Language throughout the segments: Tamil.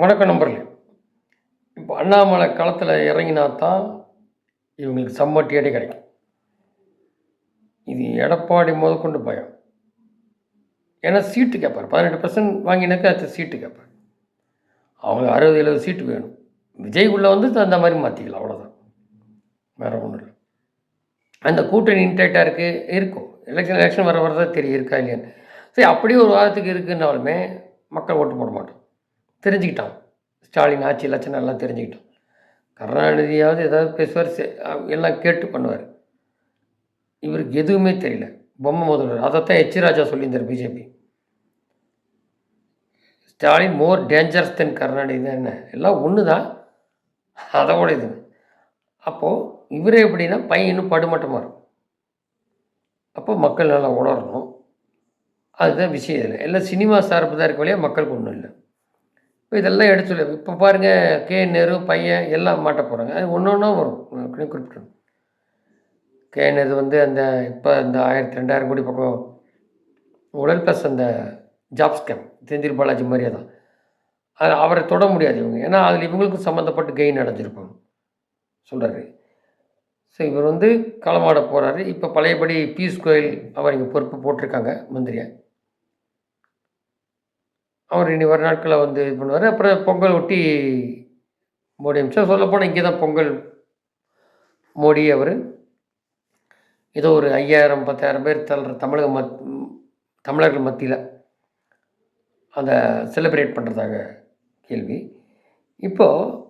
வணக்கம் நம்பர்களே இப்போ அண்ணாமலை களத்தில் இறங்கினா தான் இவங்களுக்கு சம்மட்டி அடி கிடைக்கும். இது எடப்பாடி முதற்கொண்டு பயம். ஏன்னா சீட்டு கேட்பார் பதினெட்டு பர்சன்ட் வாங்கினாக்கா அது சீட்டு கேட்பார் அவங்க அறுபது எழுபது சீட்டு வேணும். விஜய் வந்து அந்த மாதிரி மாற்றிக்கலாம் அவ்வளோதான் வேறு ஒன்றும் இல்லை. அந்த கூட்டணி இன்டேக்டாக இருக்குது இருக்கும் எலெக்ஷன் எலெக்ஷன் வர வரதான் தெரியும் இருக்கா இல்லையான்னு. சரி அப்படியே ஒரு வாரத்துக்கு இருக்குன்னாலுமே மக்கள் ஓட்டு போட மாட்டோம். தெரிஞ்சுக்கிட்டான். ஸ்டாலின் ஆட்சி லட்சணம் எல்லாம் தெரிஞ்சுக்கிட்டான். கருணாநிதியாவது ஏதாவது பேசுவார் எல்லாம் கேட்டு பண்ணுவார். இவருக்கு எதுவுமே தெரியல. பொம்மை முதல்வர். அதைத்தான் எச். ராஜா சொல்லியிருந்தார் BJP. Stalin more dangerous then Karunanidhi தான் என்ன? எல்லாம் ஒன்று தான் அதோட இது. அப்போது இவரே எப்படின்னா பையன் இன்னும் படுமட்டமாக இருக்கும். அப்போ மக்கள் நல்லா உணரணும். அதுதான் விஷயம் இல்லை எல்லாம் சினிமா சார்பு தான் இருக்க வழியாக மக்களுக்கு ஒன்றும் இல்லை. இப்போ இதெல்லாம் எடுத்து இப்போ பாருங்கள் கே நேரு பையன் எல்லாம் மாட்ட போகிறாங்க அது ஒன்று ஒன்றா வரும். அப்படின்னு குறிப்பிட்டணும் கே நேரு வந்து அந்த இப்போ இந்த ஆயிரத்தி ரெண்டாயிரம் கோடி பக்கம் உடல் ப்ளஸ் அந்த ஜாப் ஸ்கேம் செந்தில் பாலாஜி மாதிரியே தான். அது அவரை தொட முடியாது இவங்க. ஏன்னா அதில் இவங்களுக்கும் சம்மந்தப்பட்டு கெயின் அடைஞ்சிருப்பாங்க. சொல்கிறாரு ஸோ இவர் வந்து களமாட போகிறாரு இப்போ பழையபடி பீஸ் கோயில் அவர் இங்கே பொறுப்பு போட்டிருக்காங்க மந்திரியை. அவர் இனி வர நாட்களில் வந்து இது பண்ணுவார். அப்புறம் பொங்கல் ஒட்டி மோடி அமித்ஷா சொல்லப்போனால் இங்கே தான் பொங்கல் மோடி அவர். ஏதோ ஒரு ஐயாயிரம் பத்தாயிரம் பேர் தள்ளுற தமிழக மத் தமிழர்கள் மத்தியில் அதை செலிப்ரேட் பண்ணுறதாக கேள்வி. இப்போது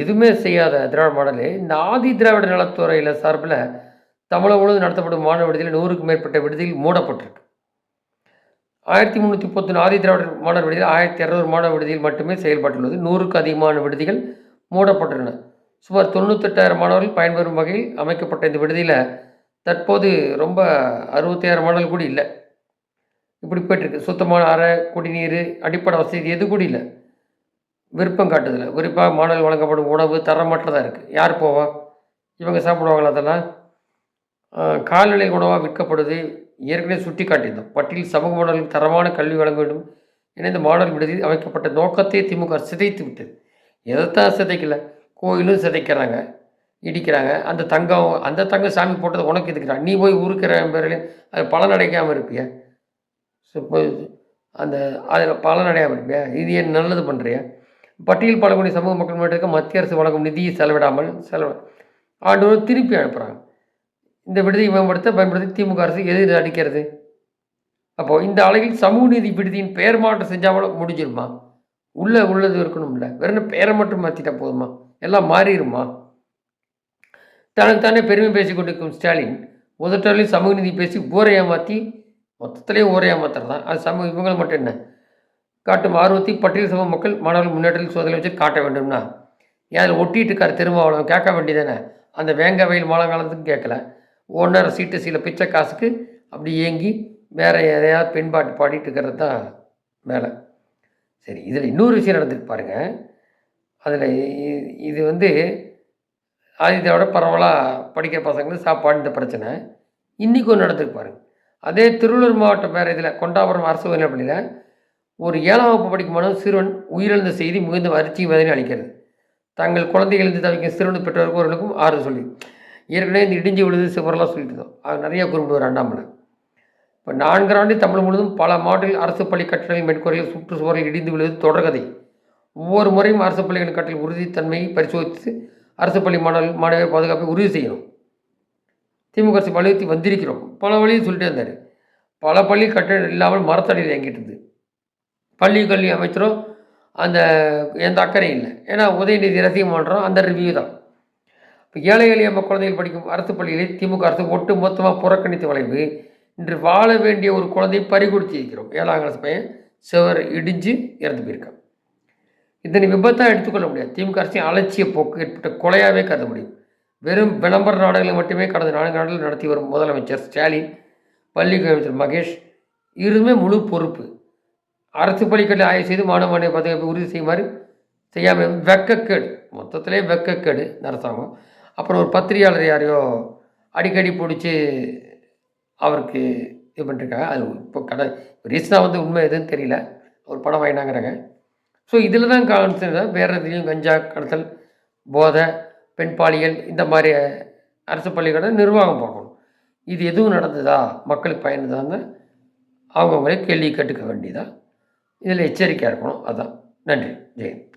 எதுவுமே செய்யாத திராவிட மாடலே இந்த ஆதி திராவிட நலத்துறையில் சார்பில் தமிழகம் முழுவதும் நடத்தப்படும் மாணவ விடுதியில் நூறுக்கும் மேற்பட்ட விடுதியில் மூடப்பட்டிருக்கு. ஆயிரத்தி முந்நூற்றி முப்பத்தி ஆதி திராவிட மாணவர் விடுதியில் ஆயிரத்தி இரநூறு மாணவர் விடுதியில் மட்டுமே செயல்பட்டுள்ளது. நூறுக்கு அதிகமான விடுதிகள் மூடப்பட்டுள்ளன. சுமார் தொண்ணூத்தெட்டாயிரம் மாணவர்கள் பயன்பெறும் வகையில் அமைக்கப்பட்ட இந்த விடுதியில் தற்போது ரொம்ப அறுபத்தாயிரம் மாணவர்கள் கூட இல்லை. இப்படி போயிட்டுருக்கு. சுத்தமான அறை குடிநீர் அடிப்படை வசதி எது கூட இல்லை. விருப்பம் காட்டுதில்லை குறிப்பாக மாணவர்கள் வழங்கப்படும் உணவு தரமற்றதாக இருக்குது யார் போவா? இவங்க சாப்பிடுவாங்களா அதெல்லாம்? கால்நிலை உணவாக விற்கப்படுது. ஏற்கனவே சுட்டி காட்டியிருந்தோம் பட்டியல் சமூக மாணவர்களுக்கு தரமான கல்வி வழங்க வேண்டும் என இந்த மாணவர் விடுதியில் அமைக்கப்பட்ட நோக்கத்தை திமுக சிதைத்து விட்டது. எதைத்தான் சிதைக்கல? கோயிலும் சிதைக்கிறாங்க இடிக்கிறாங்க. அந்த தங்கம் அந்த தங்கம் சாமி போட்டதை உனக்கு எதுக்குறான் நீ போய் உருக்கிற பேரில் அது பலன் அடைக்காமல் இருப்பியா அந்த அதில் பலன் அடையாமல் இருப்பியா? இது என் நல்லது பண்ணுறியா பட்டியல் பழங்குடி சமூக மக்கள் முன்னேற்றத்துக்கு மத்திய அரசு வழங்கும் நிதியை செலவிடாமல் செலவு ஆண்டு திருப்பி அனுப்புகிறாங்க இந்த விடுதியை மேம்படுத்த பயன்படுத்தி திமுக அரசு எதிர் அடிக்கிறது? அப்போது இந்த அழகில் சமூக நீதி விடுதியின் பெயர் மாற்றம் செஞ்சாமல் முடிஞ்சிருமா? உள்ளே உள்ளது இருக்கணும்ல. வெறும் பெயரை மட்டும் மாற்றிட்டா போதுமா? எல்லாம் மாறிடுமா தனக்குத்தானே பெருமை பேசி கொண்டிருக்கும் ஸ்டாலின் முதற்றாலையும் சமூக நீதி பேசி ஊரை ஏமாற்றி மொத்தத்திலே ஊரை ஏமாத்துறது? தான் அது சமூக இவங்களை மட்டும் என்ன? காட்டும் ஆர்வத்தை பட்டியல் சமூக மக்கள் மாணவர்கள் முன்னேற்றத்தில் சோதனை வச்சு காட்ட வேண்டும்னா? ஏன் அதில் ஒட்டிட்டு இருக்கார் திருமாவளவன்? கேட்க வேண்டியதானே அந்த வேங்க வயல் மாலங்காலத்துக்கு கேட்கல. ஓனர் சீட்டு சில பிச்சை காசுக்கு அப்படி ஏங்கி வேற எதையாவது பெண்பாட்டு பாடிட்டு இருக்கிறது தான் மேலே. சரி இதில் இன்னொரு விஷயம் நடந்துட்டு பாருங்க. அதில் இது வந்து ஆதித்யாவோட பரவலாக படிக்கிற பசங்களுக்கு சாப்பாடு இந்த பிரச்சனை. இன்றைக்கும் ஒன்று நடந்துருக்கு பாருங்க. அதே திருவள்ளூர் மாவட்டம் வேறு இதில் கொண்டாபுரம் அரசு உயர்நிலைப்பள்ளியில் ஒரு ஏழாம் வகுப்பு படிக்கும் மாணவன் சிறுவன் உயிரிழந்த செய்தி மிகுந்த வறட்சியும் வேதனை அளிக்கிறது. தங்கள் குழந்தைகள் இருந்து தவிக்கும் சிறுவன் பெற்றோர்களுக்கும் ஆறுதல் சொல்லி. ஏற்கனவே இந்த இடிஞ்சு விழுது சுவரெல்லாம் சொல்லிட்டு தான் அது நிறைய குறிப்பிடுவார் அண்ணாமலை. இப்போ நான்கு ஆண்டு தமிழ் முழுவதும் பல மாவட்டங்களில் அரசு பள்ளி கட்டடங்கள் சுற்று சுவரில் இடிந்து விழுவது தொடர்கதை. ஒவ்வொரு முறையும் அரசு பள்ளிகளின் கட்டளை உறுதித்தன்மையை பரிசோதித்து அரசு பள்ளி மாணவர்கள் மாணவர் பாதுகாப்பை உறுதி செய்யணும். திமுக அரசு வலியுறுத்தி வந்திருக்கிறோம். பல வழியும் சொல்லிட்டே இருந்தார். பல பள்ளி கட்டணம் இல்லாமல் மரத்தடியில் இயங்கிட்டு இருந்து பள்ளி கல்வி அமைச்சரும் அந்த எந்த அக்கறையும் இல்லை. ஏன்னா உதயநிதி ரசிகம் பண்ணுறோம் அந்த ரிவ்யூ தான். இப்போ ஏழை எளிய குழந்தைகள் படிக்கும் அரசு பள்ளிகளை திமுக அரசு ஒட்டு மொத்தமாக புறக்கணித்த வளைவு. இன்று வாழ வேண்டிய ஒரு குழந்தையை பறிகொடுத்து இருக்கிறோம். ஏழாம் கிளாஸ் பையன் சுவர் இடிஞ்சு இறந்து போயிருக்கான். இதனை விபத்தாக எடுத்துக்கொள்ள முடியாது. திமுக அரசின் அலட்சிய போக்கு ஏற்பட்ட கொலையாகவே கருத முடியும். வெறும் விளம்பர நாடகங்களை மட்டுமே கடந்த நான்கு நாடுகள் நடத்தி வரும் முதலமைச்சர் ஸ்டாலின் பள்ளிக்கல்வி அமைச்சர் மகேஷ் இருமே முழு பொறுப்பு. அரசு பள்ளிக்கல்வி ஆய்வு செய்து மாணவ மாணவிய பாதுகாப்பை உறுதி செய்யுமாறு செய்யாமல் வெக்கக்கேடு. மொத்தத்திலே வெக்கக்கேடு இந்த அரசாங்கம். அப்புறம் ஒரு பத்திரிகையாளர் யாரையோ அடிக்கடி பிடிச்சி அவருக்கு இது பண்ணிருக்காங்க அது இப்போ கடை ரீசனாக வந்து உண்மை எதுன்னு தெரியல. ஒரு படம் வாங்கினாங்கிறாங்க. ஸோ இதில் தான் கவனிச்சு வேறு எதுலேயும் கஞ்சா கடத்தல் போதை பெண் பாலியல் இந்த மாதிரி அரசு பள்ளிகளை நிர்வாகம் பார்க்கணும். இது எதுவும் நடந்ததா? மக்களுக்கு பயனுதான்னு அவங்கவுங்களே கேள்வி கேட்டுக்க வேண்டியதா? இதில் எச்சரிக்கையாக இருக்கணும். அதுதான் நன்றி. ஜெயந்த்